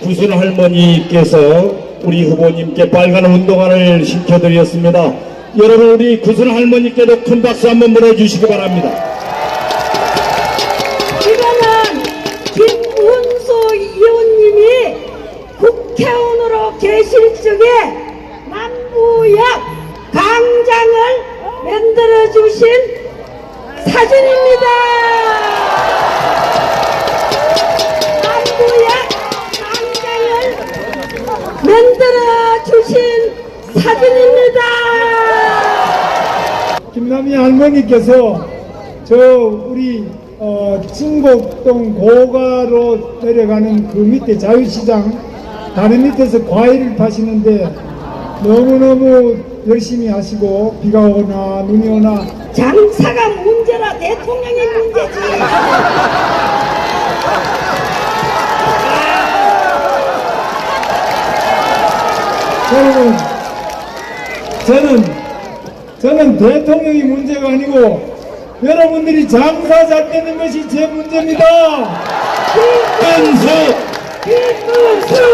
구순 할머니께서 우리 후보님께 빨간 운동화를 시켜드렸습니다. 여러분 우리 구순 할머니께도 큰 박수 한번 보내주시기 바랍니다. 이거는 김문수 의원님이 국회의원으로 계실 적에 남부역 광장을 만들어 주신 사진입니다. 김남희 할머니께서 저 우리 어, 진곡동 고가로 내려가는 그 밑에 자유시장 다리 밑에서 과일을 파시는데 너무너무 열심히 하시고 비가 오나 눈이 오나 장사가 문제라 대통령이 문제지. 저는 저는 저는 대통령이 문제가 아니고 여러분들이 장사 잘 되는 것이 제 문제입니다. 은수 김문수